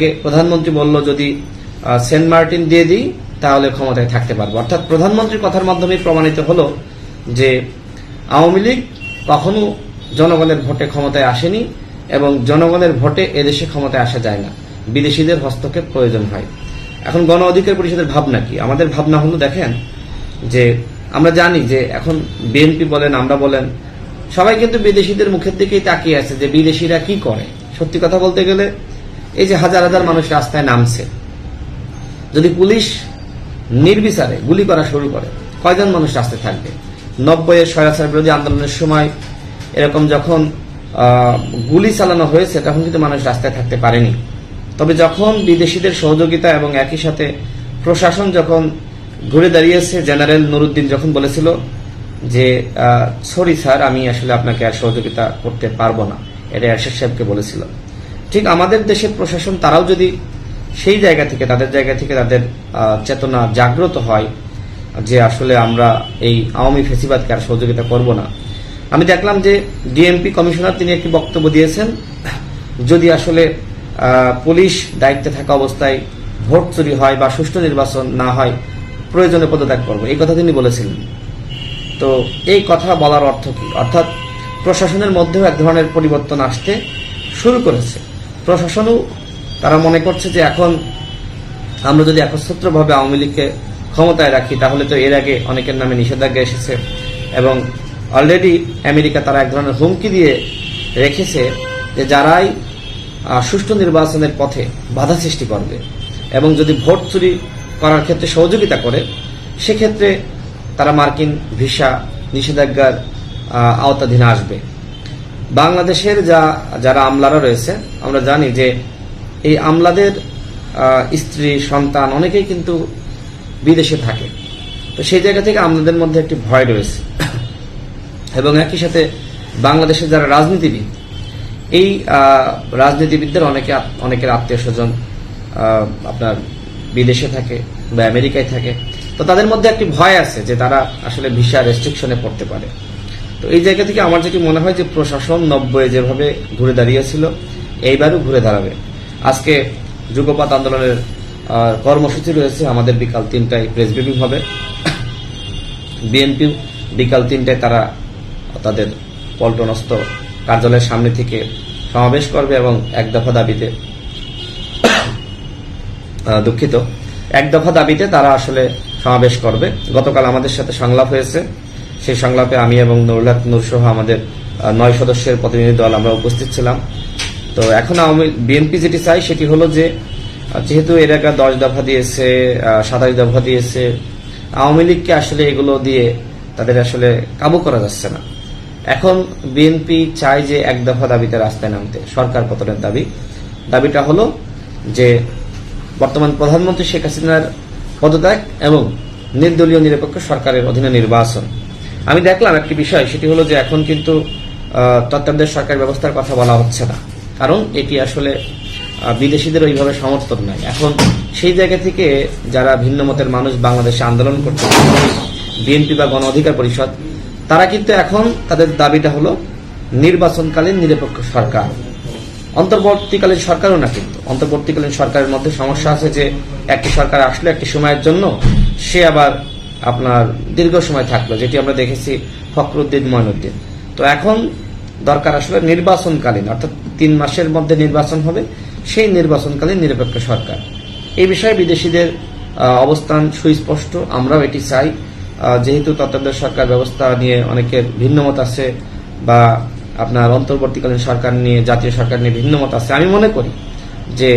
আগে প্রধানমন্ত্রী বলল যদি সেন্ট মার্টিন দিয়ে দিই, তাহলে ক্ষমতায় থাকতে পারব। অর্থাৎ প্রধানমন্ত্রীর কথার মাধ্যমে প্রমাণিত হলো যে, আওয়ামী লীগ কখনো জনগণের ভোটে ক্ষমতায় আসেনি এবং জনগণের ভোটে এদেশে ক্ষমতায় আসা যায় না। বিদেশিদের হস্তক্ষেপ প্রয়োজন হয়। এখন গণ অধিকার পরিষদের ভাবনা কি? আমাদের ভাবনা হলো, দেখেন, যে আমরা জানি যে এখন বিএনপি বলেন, আমরা বলেন, সবাই কিন্তু বিদেশিদের মুখের দিকেই তাকিয়ে আছে যে বিদেশিরা কি করে? সত্যি কথা বলতে গেলে এই যে হাজার হাজার মানুষ রাস্তায় নামছে। যদি পুলিশ নির্বিচারে গুলি করা শুরু করে, কয়জন মানুষ রাস্তায় থাকবে? নব্বইয়ের স্বৈরাচার বিরোধী আন্দোলনের সময় এরকম যখন গুলি চালানো হয়েছে, তখন কিন্তু মানুষ রাস্তায় থাকতে পারেনি। তবে যখন বিদেশিদের সহযোগিতা এবং একই সাথে প্রশাসন যখন ঘুরে দাঁড়িয়েছে, জেনারেল নুরুদ্দিন যখন বলেছিল যে সরি স্যার, আমি আসলে আপনাকে আর সহযোগিতা করতে পারব না। এটা এরশাদ সাহেবকে বলেছিল। ঠিক আমাদের দেশের প্রশাসন, তারাও যদি সেই জায়গা থেকে, তাদের জায়গা থেকে তাদের চেতনা জাগ্রত হয় যে আসলে আমরা এই আওয়ামী ফেসিবাদকে আর সহযোগিতা করব না। আমি দেখলাম যে ডিএমপি কমিশনার তিনি একটি বক্তব্য দিয়েছেন, যদি আসলে পুলিশ দায়িত্বে থাকা অবস্থায় ভোট চুরি হয় বা সুষ্ঠু নির্বাচন না হয়, প্রয়োজনে পদত্যাগ করব। এই কথা তিনি বলেছিলেন। তো এই কথা বলার অর্থ কি? অর্থাৎ প্রশাসনের মধ্যেও এক ধরনের পরিবর্তন আসতে শুরু করেছে। প্রশাসনও তারা মনে করছে যে এখন আমরা যদি একচ্ছত্রভাবে আওয়ামী লীগকে ক্ষমতায় রাখি, তাহলে তো এর আগে অনেকের নামে নিষেধাজ্ঞা এসেছে এবং অলরেডি আমেরিকা তারা এক ধরনের হুমকি দিয়ে রেখেছে যে যারাই সুষ্ঠু নির্বাচনের পথে বাধা সৃষ্টি করবে এবং যদি ভোট চুরি করার ক্ষেত্রে সহযোগিতা করে, সেক্ষেত্রে তারা মার্কিন ভিসা নিষেধাজ্ঞার আওতাধীনে আসবে। বাংলাদেশের যা, যারা আমলারা রয়েছে, আমরা জানি যে এই আমলাদের স্ত্রী, সন্তান অনেকেই কিন্তু বিদেশে থাকে। তো সেই জায়গা থেকে আমলাদের মধ্যে একটি ভয় রয়েছে। এবং একই সাথে বাংলাদেশের যারা রাজনীতিবিদ, এই রাজনীতিবিদদের অনেকে অনেকের আত্মীয় স্বজন আপনার বিদেশে থাকে বা আমেরিকায় থাকে। তো তাদের মধ্যে একটি ভয় আছে যে তারা আসলে ভিসা রেস্ট্রিকশনে পড়তে পারে। তো এই জায়গা থেকে আমার যেটি মনে হয় যে প্রশাসন নব্বই যেভাবে ঘুরে দাঁড়িয়েছিল, এইবারও ঘুরে দাঁড়াবে। আজকে যুগপাত আন্দোলনের কর্মসূচি রয়েছে, আমাদের বিকাল তিনটায় প্রেস ব্রিফিং হবে। বিএনপিও বিকাল তিনটায় তারা তাদের পল্টনস্থ কার্যালয়ের সামনে থেকে সমাবেশ করবে এবং এক দফা দাবিতে দুঃখিত। এক দফা দাবিতে তারা আসলে সমাবেশ করবে। গতকাল আমাদের সাথে সংলাপ হয়েছে। সেই সংলাপে আমি এবং নুরুল্লাহ নূর সহ আমাদের নয় সদস্যের প্রতিনিধি দল আমরা উপস্থিত ছিলাম। তো এখন আওয়ামী বিএনপি যেটি চাই সেটি হলো যে যেহেতু আগে দশ দফা দিয়েছে সাতাশ দফা দিয়েছে, আওয়ামী লীগকে আসলে এগুলো দিয়ে তাদের আসলে কাবু করা যাচ্ছে না। এখন বিএনপি চায় যে এক দফা দাবিতে রাস্তায় নামতে, সরকার পতনের দাবি। দাবিটা হলো যে, বর্তমান প্রধানমন্ত্রী শেখ হাসিনার পদত্যাগ এবং নির্দলীয় নিরপেক্ষ সরকারের অধীনে নির্বাচন। আমি দেখলাম একটি বিষয়, সেটি হলো যে এখন কিন্তু তত্ত্বাবধায়ক সরকার ব্যবস্থার কথা বলা হচ্ছে না। কারণ এটি আসলে বিদেশিদের ওইভাবে সমর্থন নাই। এখন সেই জায়গা থেকে যারা ভিন্ন মতের মানুষ বাংলাদেশে আন্দোলন করছে, বিএনপি বা গণ অধিকার পরিষদ, তারা কিন্তু এখন তাদের দাবিটা হলো নির্বাচনকালীন নিরপেক্ষ সরকার। অন্তর্বর্তীকালীন সরকারও না কিন্তু, অন্তর্বর্তীকালীন সরকারের মধ্যে সমস্যা আছে যে একটি সরকার আসলে একটি সময়ের জন্য, সে আবার আপনার দীর্ঘ সময় থাকল, যেটি আমরা দেখেছি ফখরুদ্দিন ময়নুদ্দিন তো এখন দরকার আসলে নির্বাচনকালীন, অর্থাৎ তিন মাসের মধ্যে নির্বাচন হবে, সেই নির্বাচনকালীন নিরপেক্ষ সরকার। এই বিষয়ে বিদেশিদের অবস্থান সুস্পষ্ট, আমরাও এটি চাই। যেহেতু তত্ত্বাবধায়ক সরকার ব্যবস্থা নিয়ে অনেকের ভিন্নমত আছে, বা আপনার অন্তর্বর্তীকালীন সরকার নিয়ে, জাতীয় সরকার নিয়ে ভিন্নমত আছে, আমি মনে করি যে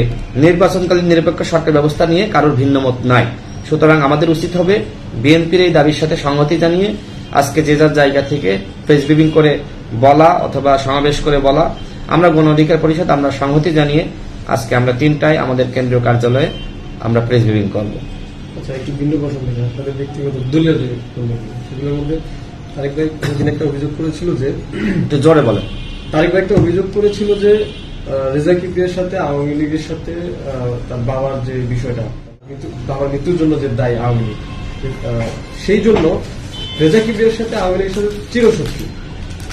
নির্বাচনকালীন নিরপেক্ষ সরকার ব্যবস্থা নিয়ে কারোর ভিন্নমত নাই। সুতরাং আমাদের উচিত হবে বিএনপির এই দাবির সাথে সংহতি জানিয়ে আজকে যে যার জায়গা থেকে প্রেস ব্রিফিং করে বলা অথবা সমাবেশ করে বলা আমরা গণ অধিকার পরিষদ আমরা সংহতি জানিয়ে আজকে আমরা তিনটায় আমাদের কেন্দ্রীয় কার্যালয়ে আমরা প্রেস ব্রিফিং করব। আচ্ছা একটু ভিন্ন প্রশ্ন থেকে আপনাদের ব্যক্তিগত দলীয় যে সেগুলোর মধ্যে তারেক ভাই দিন একটা অভিযোগ করেছিল যে একটু জোরে বলেন। তারেক ভাই একটা অভিযোগ করেছিল যে আহ, রেজা কিবরিয়ার সাথে আওয়ামী লীগের সাথে তার বাবার যে বিষয়টা মৃত্যু বাবার মৃত্যুর জন্য যে দায়ী আওয়ামী লীগ সেই জন্য রেজা কিবরিয়ার সাথে আওয়ামী লীগের সাথে চিরশত্রু।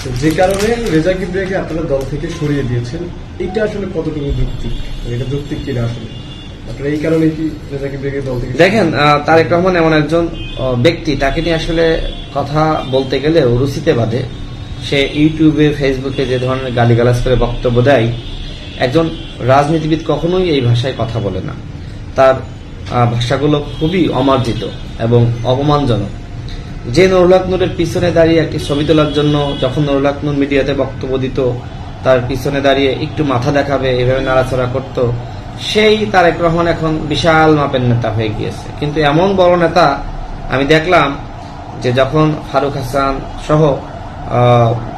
তো যে কারণে রেজা কিবরিয়াকে আপনারা দল থেকে সরিয়ে দিয়েছেন এটা আসলে কতটুকু যুক্তি? এটা যুক্তি কিনা আসলে? এই কারণে কি রেজা কিবরিয়াকে দল থেকে দেখেন তারেক রহমান এমন একজন ব্যক্তি তাকে নিয়ে আসলে কথা বলতে গেলে রুচিতে বাঁধে। সে ইউটিউবে ফেসবুকে যে ধরনের গালিগালাজ করে বক্তব্য দেয় একজন রাজনীতিবিদ কখনোই এই ভাষায় কথা বলে না। তার ভাষাগুলো খুবই অমার্জিত এবং অপমানজনক। যে নুরুল্লাহ নূরের পিছনে দাঁড়িয়ে একটি ছবি তোলার জন্য যখন নুরুল্লাহ নূর মিডিয়াতে বক্তব্য দিত, তার পিছনে দাঁড়িয়ে একটু মাথা দেখাবে, এভাবে নাড়াচড়া করত, সেই তারেক রহমান এখন বিশাল মাপের নেতা হয়ে গিয়েছে। কিন্তু এমন বড় নেতা আমি দেখলাম যে যখন ফারুক হাসান সহ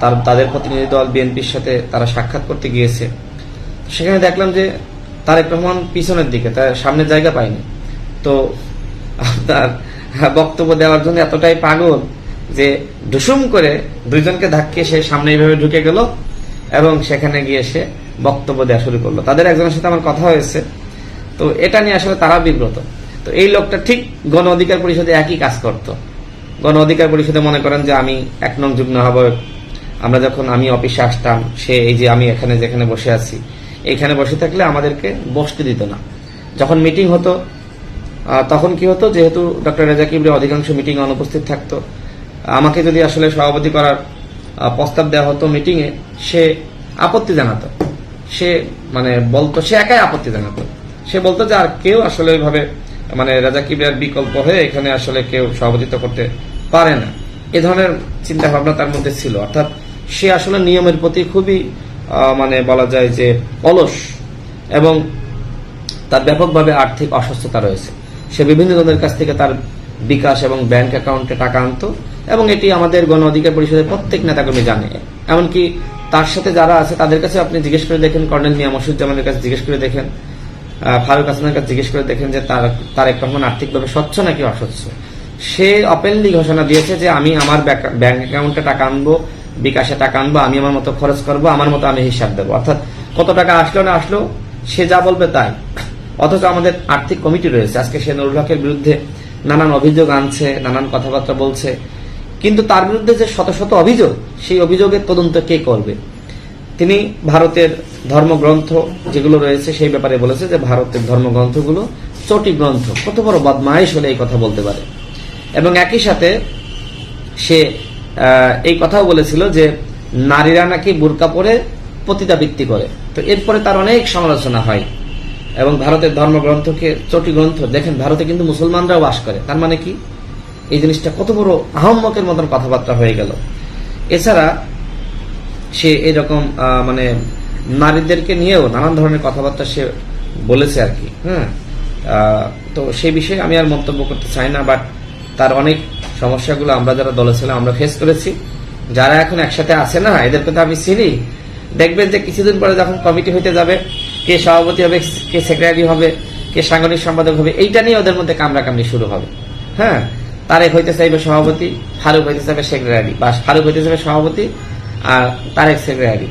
তার, তাদের প্রতিনিধি দল বিএনপির সাথে তারা সাক্ষাৎ করতে গিয়েছে, সেখানে দেখলাম যে তারেক রহমান পিছনের দিকে, তার সামনে জায়গা পায়নি। তো আপনার বক্তব্য দেওয়ার জন্য এতটাই পাগল যে ঢুসুম করে দুইজনকে ধাক্কে সে সামনে এইভাবে ঢুকে গেল এবং সেখানে গিয়ে সে বক্তব্য দেওয়া শুরু করল। তাদের একজনের সাথে আমার কথা হয়েছে। তো এটা নিয়ে আসলে তারা বিব্রত। তো এই লোকটা ঠিক গণ অধিকার পরিষদে একই কাজ করত। গণ অধিকার পরিষদে মনে করেন যে আমি এক নং যুগ্ম আহ্বায়ক। আমরা যখন আমি অফিসে আসতাম, সে এই যে আমি এখানে যেখানে বসে আছি, এখানে বসে থাকলে আমাদেরকে বসতে দিত না। যখন মিটিং হতো তখন কি হতো, যেহেতু ডক্টর রেজা কিবরি অধিকাংশ মিটিং অনুপস্থিত থাকতো, আমাকে যদি আসলে সভাপতি করার প্রস্তাব দেওয়া হতো মিটিংয়ে সে আপত্তি জানাতো। সে মানে বলতো, সে একাই আপত্তি জানাতো। সে বলতো যে আর কেউ আসলে ওইভাবে মানে রাজা কিবরিয়ার বিকল্প হয়ে এখানে আসলে কেউ সভাপতিত্ব করতে পারে না। এ ধরনের চিন্তা ভাবনা তার মধ্যে ছিল। অর্থাৎ সে আসলে নিয়মের প্রতি খুবই মানে বলা যায় যে অলস এবং তার ব্যাপকভাবে আর্থিক অসুস্থতা রয়েছে। সে বিভিন্ন জনের কাছ থেকে তার বিকাশ এবং ব্যাংক অ্যাকাউন্টে টাকা আনতো এবং এটি আমাদের গণ অধিকার পরিষদের প্রত্যেক নেতাকর্মী জানে। এমনকি তার সাথে যারা আছে, তাদের কাছে আপনি জিজ্ঞেস করে দেখেন, কর্নেল মিয়া মসুজ্জামানের কাছে জিজ্ঞেস করে দেখেন ফারুক হাসানের কাছে জিজ্ঞেস করে দেখেন যে তার তারেক রহমান আর্থিকভাবে স্বচ্ছ নাকি অস্বচ্ছ। সে অপেনলি ঘোষণা দিয়েছে যে আমি আমার ব্যাংক অ্যাকাউন্টে টাকা আনব, বিকাশে টাকা আনব, আমি আমার মতো খরচ করব, আমার মতো আমি হিসাব দেবো। অর্থাৎ কত টাকা আসলো না আসলো, সে যা বলবে তাই। অথচ আমাদের আর্থিক কমিটি রয়েছে। আজকে সে নুরুল হকের বিরুদ্ধে নানান অভিযোগ আনছে, নানান কথাবার্তা বলছে। কিন্তু তার বিরুদ্ধে যে শত শত অভিযোগ, সেই অভিযোগের তদন্ত কে করবে? তিনি ভারতের ধর্মগ্রন্থ যেগুলো রয়েছে, সেই ব্যাপারে বলেছে যে ভারতের ধর্মগ্রন্থগুলো চটি গ্রন্থ, কত বড় বদমাইশ হলে এই কথা বলতে পারে। এবং একই সাথে সে এই কথাও বলেছিল যে নারীরা নাকি বোরকা পরে পতিতাবৃত্তি করে। তো এরপরে তার অনেক সমালোচনা হয়। এবং ভারতের ধর্মগ্রন্থকে চটি গ্রন্থ, দেখেন ভারতে কিন্তু মুসলমানরাও বাস করে। তার মানে কি? এই জিনিসটা কত বড় আহম্মকের মতন কথাবার্তা হয়ে গেল। এছাড়া সে এরকম মানে নারীদেরকে নিয়েও নানান ধরনের কথাবার্তা সে বলেছে আর কি হ্যাঁ? তো সেই বিষয়ে আমি আর মন্তব্য করতে চাই না, বাট তার অনেক সমস্যাগুলো আমরা যারা দলে ছিলাম, আমরা ফেস করেছি। যারা এখন একসাথে আছে না, এদেরকে তো আমি চিনি। দেখবেন যে কিছুদিন পরে যখন কমিটি হইতে যাবে কে সভাপতি হবে, কে সেক্রেটারি হবে, কে সাংগঠনিক সম্পাদক হবে, এইটা নিয়ে ওদের মধ্যে কামড়াকামড়ি শুরু হবে। হ্যাঁ? তারেক হইতে চাইবে সভাপতি, ফারুক হইতে চাইবে সেক্রেটারি বা ফারুক হইতে চাইবে সভাপতি আর তারেক সেক্রেটারি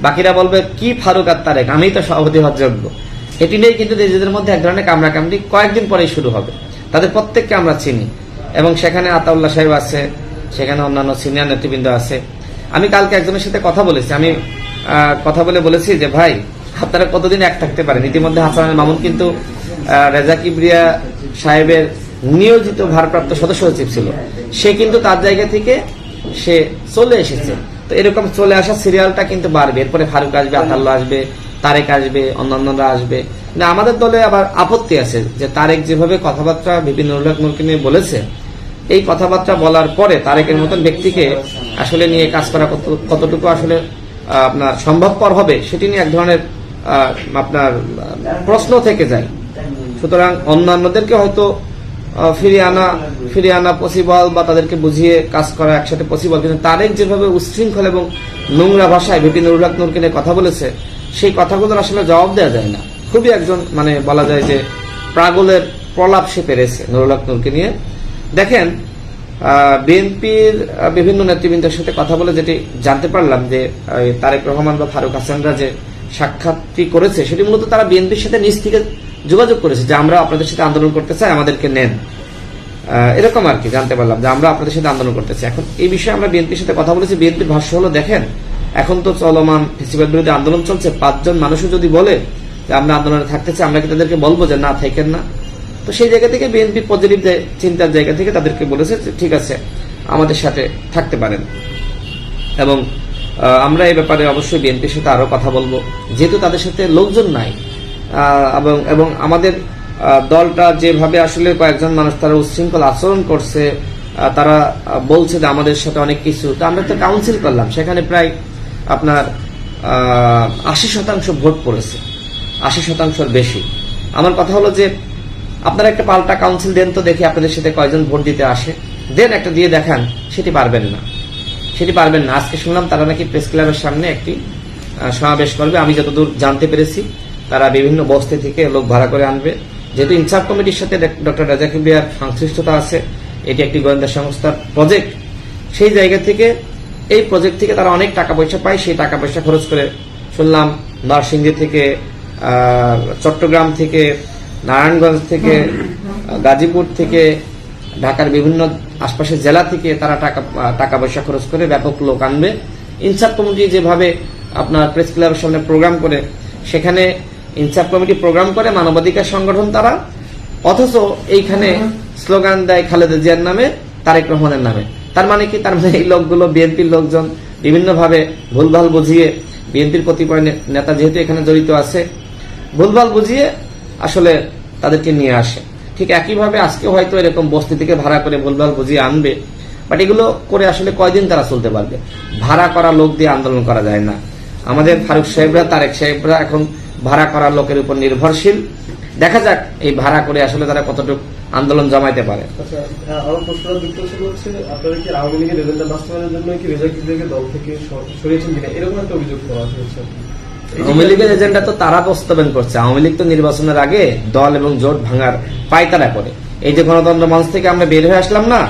বাকিরা বলবে, কি ফারুক আর তারেক? আমি তো সভাপতি হওয়ার যোগ্য। এটি নিয়ে কিন্তু নিজেদের মধ্যে এক ধরনের কামড়াকামড়ি কয়েকদিন পরেই শুরু হবে। তাদের প্রত্যেককে আমরা চিনি। এবং সেখানে আতাউল্লাহ সাহেব আছে, সেখানে অন্যান্য সিনিয়র নেতৃবৃন্দ আছে। আমি কালকে একজনের সাথে কথা বলেছি। আমি কথা বলে বলেছি যে, ভাই আপনারা কতদিন এক থাকতে পারেন ইতিমধ্যে হাসান মামুন কিন্তু রেজা কিবরিয়া সাহেবের নিয়োজিত ভারপ্রাপ্ত সদস্য সচিব ছিল। সে কিন্তু তার জায়গা থেকে সে চলে এসেছে। তো এরকম চলে আসা সিরিয়ালটা কিন্তু বাড়বে। এরপরে ফারুক আসবে আতাল্লাহ আসবে, তারেক আসবে, অন্যান্যরা আসবে। না, আমাদের দলে আবার আপত্তি আছে যে তারেক যেভাবে কথাবার্তা বিভিন্ন উল্লেখ মুলকে নিয়ে বলেছে, এই কথাবার্তা বলার পরে তারেকের মতন ব্যক্তিকে আসলে নিয়ে কাজ করা কত- কতটুকু আসলে আপনার সম্ভবপর হবে, সেটি নিয়ে এক ধরনের আপনার প্রশ্ন থেকে যায়। সুতরাং অন্যান্যদেরকে হয়তো ফিরিয়ে আনা ফিরিয়ে আনা পসিবল বা তাদেরকে বুঝিয়ে কাজ করা একসাথে পসিবল কিন্তু তারেক যেভাবে উচ্ছৃঙ্খল এবং নোংরা ভাষায় বিপিন নুরুল্লাহ নূরকে নিয়ে কথা বলেছে, সেই কথাগুলোর আসলে জবাব দেওয়া যায় না। খুবই একজন মানে বলা যায় যে প্রাগলের প্রলাপ সে পেরেছে নুরুল্লাহ নূরকে নিয়ে। দেখেন বিএনপির বিভিন্ন নেতৃবৃন্দের সাথে কথা বলে যেটি জানতে পারলাম যে তারেক রহমান বা ফারুক হাসানরা যে সাক্ষাৎটি করেছে, সেটি মূলত তারা বিএনপির সাথে নিজ থেকে যোগাযোগ করেছে যে আমরা আপনাদের সাথে আন্দোলন করতে চাই, আমাদেরকে নেন। এরকম আর কি, জানতে পারলাম যে আমরা আপনাদের সাথে আন্দোলন করতেছি এখন এই বিষয়ে আমরা বিএনপির সাথে কথা বলেছি, বিএনপির ভাষ্য হলো, দেখেন, এখন তো চলমান ফেসিবাদ বিরোধী আন্দোলন চলছে, পাঁচজন মানুষও যদি বলে যে আমরা আন্দোলনে থাকতে চাই, আমরা কি তাদেরকে বলব যে না, থাকেন না? তো সেই জায়গা থেকে বিএনপি পজিটিভ চিন্তার জায়গা থেকে তাদেরকে বলেছে ঠিক আছে, আমাদের সাথে থাকতে পারেন। এবং আমরা এই ব্যাপারে অবশ্যই বিএনপির সাথে আরও কথা বলব। যেহেতু তাদের সাথে লোকজন নাই এবং এবং আমাদের দলটা যেভাবে আসলে কয়েকজন মানুষ তারা উচ্ছৃঙ্খল আচরণ করছে তারা বলছে যে আমাদের সাথে অনেক কিছু। তো আমরা তো কাউন্সিল করলাম, সেখানে প্রায় আপনার আশি শতাংশ ভোট পড়েছে। আশি শতাংশের বেশি। আমার কথা হলো যে, আপনারা একটা পাল্টা কাউন্সিল দেন তো দেখি আপনাদের সাথে কয়জন ভোট দিতে আসে। দেন একটা দিয়ে দেখান, সেটি পারবেন না। সেটি পারবেন না। আজকে শুনলাম তারা নাকি প্রেস ক্লাবের সামনে একটি সমাবেশ করবে। আমি যতদূর জানতে পেরেছি তারা বিভিন্ন বস্তি থেকে লোক ভাড়া করে আনবে। যেহেতু ইনসাফ কমিটির সাথে ডক্টর রাজাক বিয়ার সংশ্লিষ্টতা আছে এটি একটি গোয়েন্দা সংস্থার প্রজেক্ট সেই জায়গা থেকে এই প্রজেক্ট থেকে তারা অনেক টাকা পয়সা পায়। সেই টাকা পয়সা খরচ করে শুনলাম নরসিংদী থেকে চট্টগ্রাম থেকে নারায়ণগঞ্জ থেকে গাজীপুর থেকে ঢাকার বিভিন্ন আশপাশের জেলা থেকে তারা টাকা টাকা পয়সা খরচ করে ব্যাপক লোক আনবে। ইনসাফ কমিটি যেভাবে আপনার প্রেস ক্লাবের সামনে প্রোগ্রাম করে সেখানে ইনসাফ কমিটি প্রোগ্রাম করে মানবাধিকার সংগঠন তারা অথচ এইখানে স্লোগান দেয় খালেদা জিয়ার নামে তারেক রহমানের নামে। তার মানে কি? তার মানে এই লোকগুলো বিএনপির লোকজন বিভিন্নভাবে ভুলভাল বুঝিয়ে বিএনপির কতিপয় নেতা যেহেতু এখানে জড়িত আছে ভুলভাল বুঝিয়ে আসলে তাদেরকে নিয়ে আসে। ঠিক একইভাবে আজকে হয়তো এরকম বস্তি থেকে ভাড়া করে ভুলভাল বুঝিয়ে আনবে। বাট এগুলো করে আসলে কয়দিন তারা চলতে পারবে? ভাড়া করা লোক দিয়ে আন্দোলন করা যায় না। আমাদের ফারুক সাহেবরা, তারেক সাহেবরা এখন ভাড়া করা লোকের উপর নির্ভরশীল। দেখা যাক এই ভাড়া করে আসলে তারা কতটুকু আন্দোলন জমাইতে পারে। আচ্ছা আপনারা কি জন্য আওয়ামী লীগের এজেন্ডা তো তারা বাস্তবায়ন করছে। আওয়ামী লীগ তো নির্বাচনের আগে দল এবং জোট ভাঙার পায়তারা করে। এই যে গণতন্ত্র মঞ্চ থেকে আমরা বের হয়ে আসলাম না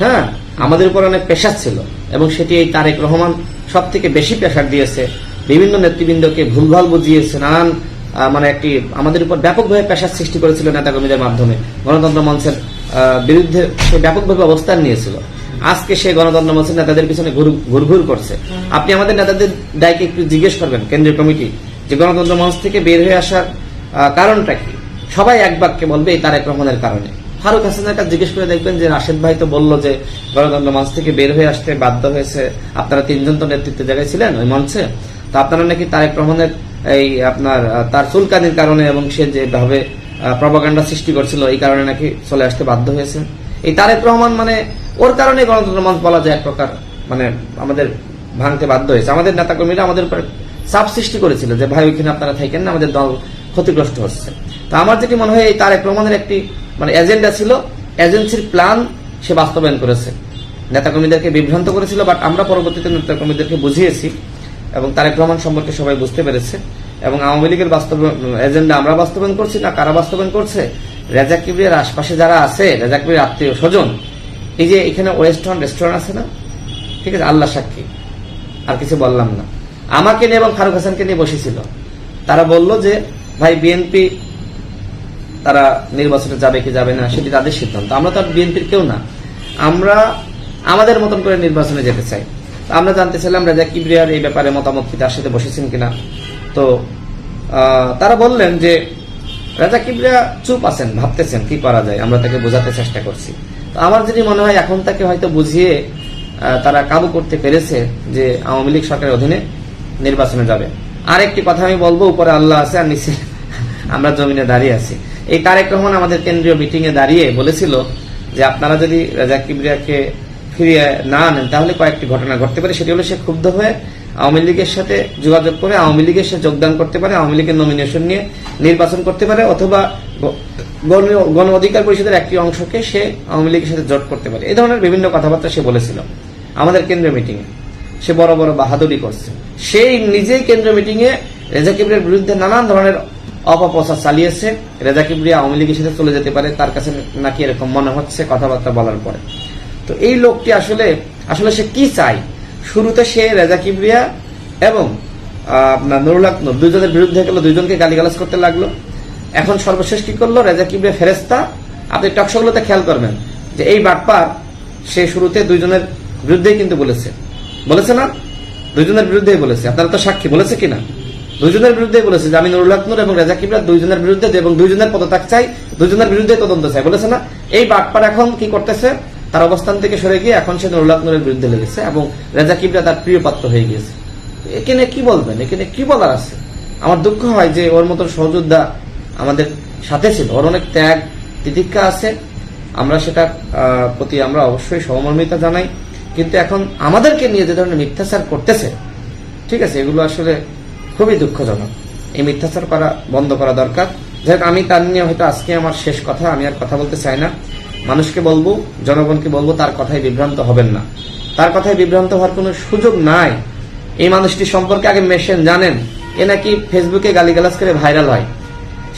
হ্যাঁ আমাদের উপর অনেক প্রেশার ছিল এবং সেটি এই তারেক রহমান সব থেকে বেশি প্রেশার দিয়েছে। বিভিন্ন নেতৃবৃন্দকে ভুলভাল বুঝিয়েছে, নানান মানে একটি আমাদের উপর ব্যাপকভাবে প্রেশার সৃষ্টি করেছিল নেতাকর্মীদের মাধ্যমে। গণতন্ত্র মঞ্চের বিরুদ্ধে সে ব্যাপকভাবে অবস্থান নিয়েছিল। আজকে সে গণতন্ত্র মঞ্চের নেতাদের পিছনে ঘুর- ঘুরঘুর করছে। আপনি আমাদের নেতাদের দায়কে একটু জিজ্ঞেস করবেন, কেন্দ্রীয় কমিটি, যে গণতন্ত্র মঞ্চ থেকে বের হয়ে আসার কারণটা কি? সবাই এক বাক্যে বলবে, এই তারেক রহমানের কারণে। ফারুক হাসানের কাছে জিজ্ঞেস করে দেখবেন যে রাশেদ ভাই তো বলল যে গণতন্ত্র মঞ্চ থেকে বের হয়ে আসতে বাধ্য হয়েছে, আপনারা তিনজন তো নেতৃত্বে জায়গায় ছিলেন ওই মঞ্চে? তো আপনারা নাকি তারেক রহমানের এই আপনার তার চুলকানির কারণে এবং সে যেভাবে প্রবাগান্ডা সৃষ্টি করছিল, এই কারণে নাকি চলে আসতে বাধ্য হয়েছে? এই তারেক রহমান মানে ওর কারণে গণতন্ত্র মঞ্চ বলা যায় এক প্রকার মানে আমাদের ভাঙতে বাধ্য হয়েছে। আমাদের নেতাকর্মীরা আমাদের চাপ সৃষ্টি করেছিল যে, ভাই, ওইখানে আপনারা থাকেন না, আমাদের দল ক্ষতিগ্রস্ত হচ্ছে। তো আমার যেটি মনে হয়, এই তারেক রহমানের একটি মানে এজেন্ডা ছিল। এজেন্সির প্ল্যান সে বাস্তবায়ন করেছে। নেতাকর্মীদেরকে বিভ্রান্ত করেছিল, বাট আমরা পরবর্তীতে নেতাকর্মীদেরকে বুঝিয়েছি এবং তারেক রহমান সম্পর্কে সবাই বুঝতে পেরেছে। এবং আওয়ামী লীগের বাস্তবায়ন এজেন্ডা আমরা বাস্তবায়ন করছি না, কারা বাস্তবায়ন করছে? রেজা আশপাশে যারা আছে, রেজা কিবরির আত্মীয় স্বজন এই যে এখানে ওয়েস্টার্ন রেস্টুরেন্ট আছে না, ঠিক আছে আল্লাহ সাক্ষী, আর কিছু বললাম না। আমাকে নিয়ে এবং ফারুক হাসানকে নিয়ে বসেছিল। তারা বলল যে, ভাই বিএনপি তারা নির্বাচনে যাবে কি যাবে না, সেটি তাদের সিদ্ধান্ত। আমরা তো আর বিএনপির কেউ না। আমরা আমাদের মতন করে নির্বাচনে যেতে চাই। আমরা জানতে চাইলাম, রাজা কিবরিয়ার এই ব্যাপারে মতামত কি, তার সাথে বসেছেন কিনা? তো তারা বললেন যে, রাজা কিবরিয়া চুপ আছেন, ভাবতেছেন কি করা যায়, আমরা তাকে বোঝাতে চেষ্টা করছি। আমার যদি মনে হয় এখন তাকে হয়তো বুঝিয়ে তারা কাবু করতে পেরেছে যে আওয়ামী লীগ সরকারের অধীনে নির্বাচনে যাবে। আর একটি কথা আমি বলব, উপরে আল্লাহ আছে আর নিচে আমরা জমিনে দাঁড়িয়ে আছি। এই তারেক রহমান আমাদের কেন্দ্রীয় মিটিং এ দাঁড়িয়ে বলেছিল যে আপনারা যদি রাজা কিবরিয়াকে ফিরিয়ে না আনেন, তাহলে কয়েকটি ঘটনা ঘটতে পারে। সেটি হলো সে ক্ষুব্ধ হয়ে আওয়ামী লীগের সাথে যোগাযোগ করে, আওয়ামী লীগের সাথে যোগদান করতে পারে, আওয়ামী লীগের নমিনেশন নিয়ে নির্বাচন করতে পারে, অথবা গণ- অধিকার পরিষদের একটি অংশকে সে আওয়ামী লীগের সাথে জোট করতে পারে। এই ধরনের বিভিন্ন কথাবার্তা সে বলেছিল আমাদের কেন্দ্রীয় মিটিং এ। সে বড় বড় বাহাদুরি করছে। সেই নিজেই কেন্দ্রীয় মিটিং এ রেজা কিবরিয়ার বিরুদ্ধে নানান ধরনের অপপ্রচার চালিয়েছে। রেজা কিবরিয়া আওয়ামী লীগের সাথে চলে যেতে পারে, তার কাছে নাকি এরকম মনে হচ্ছে কথাবার্তা বলার পরে। তো এই লোকটি আসলে আসলে সে কি চায়? শুরুতে সে রেজা কিবরিয়া এবং আপনার নুরুল হক নূর দুইজনের বিরুদ্ধে গেল দুইজনকে গালিগালাজ করতে লাগল। এখন সর্বশেষ কি করল? রেজা কিবরিয়া ফেরেস্তা আপনি টকশোগুলোতে খেয়াল করবেন যে এই বাটপার সে শুরুতে দুইজনের বিরুদ্ধেই কিন্তু বলেছে। বলেছে না? দুইজনের বিরুদ্ধেই বলেছে। আপনারা তো সাক্ষী, বলেছে কিনা? দুইজনের বিরুদ্ধে বলেছে যে আমি নুরুল হক নূর এবং রেজা কিবরা দুইজনের বিরুদ্ধে এবং দুইজনের পদত্যাগ চাই, দুইজনের বিরুদ্ধে তদন্ত চাই। বলেছে না? এই বাটপার এখন কি করতেছে? তার অবস্থান থেকে সরে গিয়ে এখন সে নুরুল হক নূরের বিরুদ্ধে লেগেছে এবং রেজা কিবরা তার প্রিয় পাত্র হয়ে গিয়েছে। এখানে কি বলবেন? এখানে কি বলার আছে? আমার দুঃখ হয় যে ওর মতো সহযোদ্ধা আমাদের সাথে ছিল। ওর অনেক ত্যাগ, তিতিক্ষা আছে। আমরা সেটার প্রতি আমরা অবশ্যই সহমর্মিতা জানাই। কিন্তু এখন আমাদেরকে নিয়ে যে ধরনের মিথ্যাচার করতেছে, ঠিক আছে, এগুলো আসলে খুবই দুঃখজনক। এই মিথ্যাচার করা, বন্ধ করা দরকার। যাই আমি তার নিয়ে হয়তো আজকে আমার শেষ কথা, আমি আর কথা বলতে চাই না। মানুষকে বলব, জনগণকে বলব, তার কথায় বিভ্রান্ত হবেন না। তার কথায় বিভ্রান্ত হওয়ার কোনো সুযোগ নাই। এই মানুষটি সম্পর্কে আগে মেশেন জানেন। এ নাকি ফেসবুকে গালিগালাজ করে ভাইরাল হয়।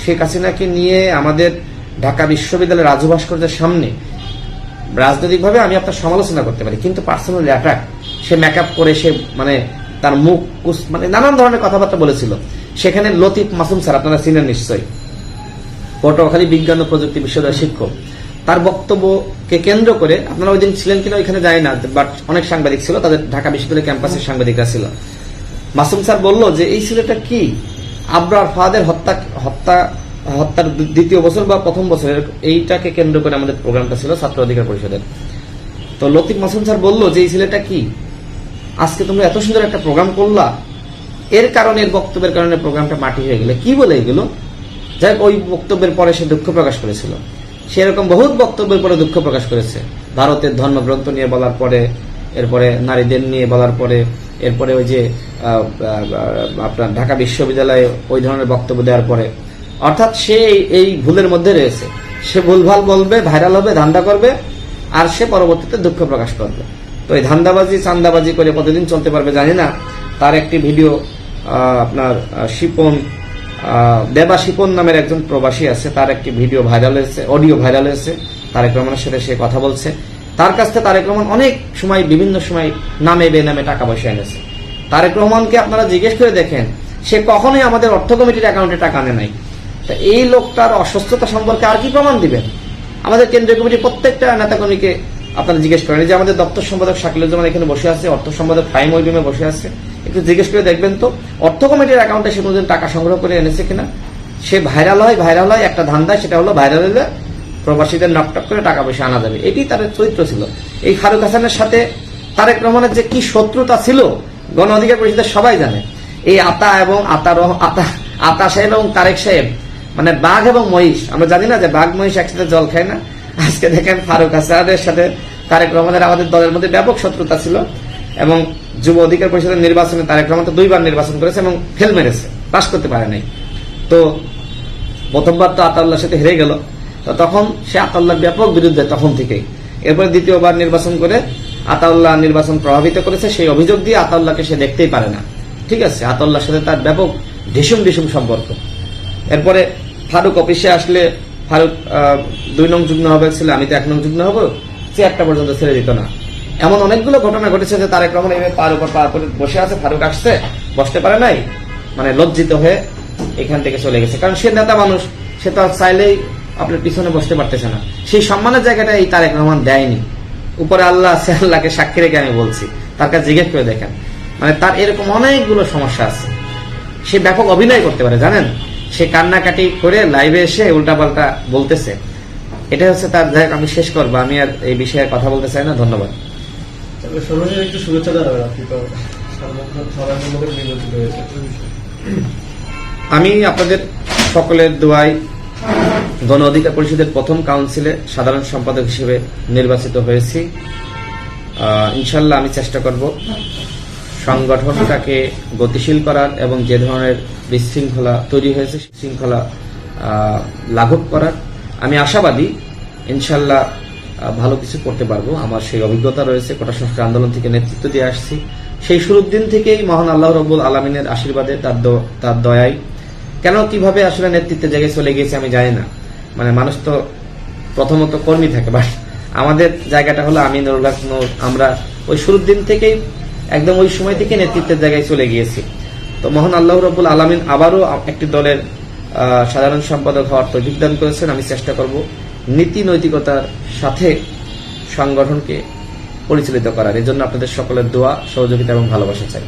শেখ হাসিনাকে নিয়ে আমাদের ঢাকা বিশ্ববিদ্যালয়ের রাজু ভাস্কর্যের সামনে রাজনৈতিকভাবে আমি আপনার সমালোচনা করতে পারি, কিন্তু পার্সোনালি অ্যাটাক সে মেকআপ করে, সে মানে তার মুখ মানে নানান ধরনের কথাবার্তা বলেছিল। সেখানে লতিফ মাসুম স্যার, আপনারা চিনেন নিশ্চয়ই। পটুয়াখালী বিজ্ঞান ও প্রযুক্তি বিশ্ববিদ্যালয়ের শিক্ষক। তার বক্তব্যকে কেন্দ্র করে, আপনারা ওই দিন ছিলেন কিনা ওইখানে যায় না বাট অনেক সাংবাদিক ছিল, তাদের ঢাকা বিশ্ববিদ্যালয় ক্যাম্পাসের সাংবাদিকরা ছিল। মাসুম স্যার বলল যে, এই ছেলেটা কি? আবরার ফাদের হত্যা হত্যা, হত্যার দ্বিতীয় বছর বা প্রথম বছরের এইটাকে কেন্দ্র করে আমাদের প্রোগ্রামটা ছিল ছাত্র অধিকার পরিষদের। তো লতিফ মাসুম স্যার বলল যে, এই ছেলেটা কি? আজকে তোমরা এত সুন্দর একটা প্রোগ্রাম করলা। এর কারণে, এর বক্তব্যের কারণে প্রোগ্রামটা মাটি হয়ে গেলে। কি বলে এগুলো? যাই ওই বক্তব্যের পরে সে দুঃখ প্রকাশ করেছিল। সেরকম বহুত বক্তব্যের পরে দুঃখ প্রকাশ করেছে। ভারতের ধর্মগ্রন্থ নিয়ে বলার পরে, এরপরে নারীদের নিয়ে বলার পরে এরপরে ওই যে আপনার ঢাকা বিশ্ববিদ্যালয়ে ওই ধরনের বক্তব্য দেওয়ার পরে, অর্থাৎ সে এই- ভুলের মধ্যে রয়েছে। সে ভুলভাল বলবে, ভাইরাল হবে, ধান্দা করবে, আর সে পরবর্তীতে দুঃখ প্রকাশ করবে। তো এই ধান্দাবাজি, চান্দাবাজি করে কতদিন চলতে পারবে জানি না। তার একটি ভিডিও আপনার শিপন দেবা শিপন নামের একজন প্রবাসী আছে, তার একটি ভিডিও ভাইরাল হয়েছে, অডিও ভাইরাল হয়েছে। তারেক রহমানের সাথে সে কথা বলছে। তার কাছ থেকে তারেক রহমান অনেক সময়, বিভিন্ন সময় নামে বেনামে টাকা পয়সা এনেছে। তারেক রহমানকে আপনারা জিজ্ঞেস করে দেখেন, সে কখনোই আমাদের অর্থ কমিটির অ্যাকাউন্টে টাকা আনে নাই। তা এই লোকটার অসুস্থতা সম্পর্কে আর কি প্রমাণ দিবেন? আমাদের কেন্দ্রীয় কমিটির প্রত্যেকটা নেতাকর্মীকে আপনারা জিজ্ঞেস করেন যে আমাদের দপ্তর সম্পাদক শাকিলুজ্জামান এখানে বসে আছে, অর্থ সম্পাদক ফাইম ওইবিমে বসে আছে, একটু জিজ্ঞেস করে দেখবেন তো, অর্থ কমিটির অ্যাকাউন্টে সে কোনোদিন টাকা সংগ্রহ করে এনেছে কিনা? সে ভাইরাল হয় ভাইরাল হয়, একটা ধান্দা সেটা হলো ভাইরাল হলে প্রবাসীদের নকটক করে টাকা পয়সা আনা যাবে। এটি তার চরিত্র ছিল। এই ফারুক হাসানের সাথে তারেক রহমানের যে কি শত্রুতা ছিল, গণ অধিকার পরিষদের সবাই জানে। এই আতা এবং আতা আতা আতা সাহেব এবং তারেক সাহেব মানে বাঘ এবং মহিষ, আমরা জানি না যে বাঘ মহিষ একসাথে জল খায় না। আজকে দেখেন ফারুক হাসানের সাথে তারেক রহমানের আমাদের দলের মধ্যে ব্যাপক শত্রুতা ছিল এবং যুব অধিকার পরিষদের নির্বাচনে তারেক রহমান তো দুইবার নির্বাচন করেছে এবং ফেল মেরেছে, পাশ করতে পারে নাই। তো প্রথমবার তো আতাউল্লাহর সাথে হেরে গেল। তখন সে আতাউল্লাহর ব্যাপক বিরুদ্ধে তখন থেকেই এরপরে দ্বিতীয়বার নির্বাচন করে আতাউল্লাহ নির্বাচন প্রভাবিত করেছে, সেই অভিযোগ দিয়ে আতাউল্লাহকে সে দেখতেই পারে না। ঠিক আছে আতাউল্লাহর সাথে তার ব্যাপক ঢিসুম ঢিসুম সম্পর্ক। এরপরে ফারুক অফিসে আসলে ফারুক দুই নং যুগ্ম হবে ছিল, আমি তো এক নং যুগ্ম হব চেয়ারটা পর্যন্ত ছেড়ে দিত না। এমন অনেকগুলো ঘটনা ঘটেছে যে তারেক রহমান এভাবে পার উপর পার করে বসে আছে, ফারুক আসছে, বসতে পারে নাই মানে লজ্জিত হয়ে এখান থেকে চলে গেছে। কারণ সে নেতা মানুষ, সে তো চাইলেই আপনার পিছনে বসতে পারতেছে না। সেই সম্মানের জায়গাটা এই তারেক রহমান দেয়নি। উপরে আল্লাহ আছে আল্লাহকে সাক্ষী রেখে আমি বলছি। তার কাছে জিজ্ঞেস করে দেখেন। মানে তার এরকম অনেকগুলো সমস্যা আছে। সে ব্যাপক অভিনয় করতে পারে জানেন? সে কান্নাকাটি করে লাইভে এসে উল্টাপাল্টা বলতেছে। এটা হচ্ছে তার যাই আমি শেষ করব। আমি আর এই বিষয়ে কথা বলতে চাই না। ধন্যবাদ। সর্বশেষ একটু শুভেচ্ছা জানাবেন আপনি তো। সর্বক্ষণ সবার সম্মুখে নির্বাচিত হয়েছে আমি আপনাদের সকলের দোয়ায় গণ অধিকার পরিষদের প্রথম কাউন্সিলে সাধারণ সম্পাদক হিসেবে নির্বাচিত হয়েছি। ইনশাল্লাহ আমি চেষ্টা করব সংগঠনটাকে গতিশীল করার এবং যে ধরনের বিশৃঙ্খলা তৈরি হয়েছে শৃঙ্খলা লাঘব করার। আমি আশাবাদী, ইনশাল্লাহ ভালো কিছু করতে পারব। আমার সেই অভিজ্ঞতা রয়েছে, কোটা সংস্কার আন্দোলন থেকে নেতৃত্ব দিয়ে আসছি। সেই শুরুর দিন থেকেই মহান আল্লাহ রব্বুল আলমিনের আশীর্বাদে তার তার দয়ায় কেন, কীভাবে আসলে নেতৃত্বের জায়গায় চলে গিয়েছে আমি জানি না। মানে মানুষ তো প্রথমত কর্মী থাকে, বাট আমাদের জায়গাটা হলো আমি নুরুল হক নূর। আমরা ওই শুরুর দিন থেকেই একদম ওই সময় থেকে নেতৃত্বের জায়গায় চলে গিয়েছি। তো মোহন আল্লাহ রবুল আলমিন আবারও একটি দলের সাধারণ সম্পাদক হওয়ার তৌফিক দান করেছেন। আমি চেষ্টা করব নীতি নৈতিকতার সাথে সংগঠনকে পরিচালিত করার। এজন্য আপনাদের সকলের দোয়া, সহযোগিতা এবং ভালোবাসা চাই।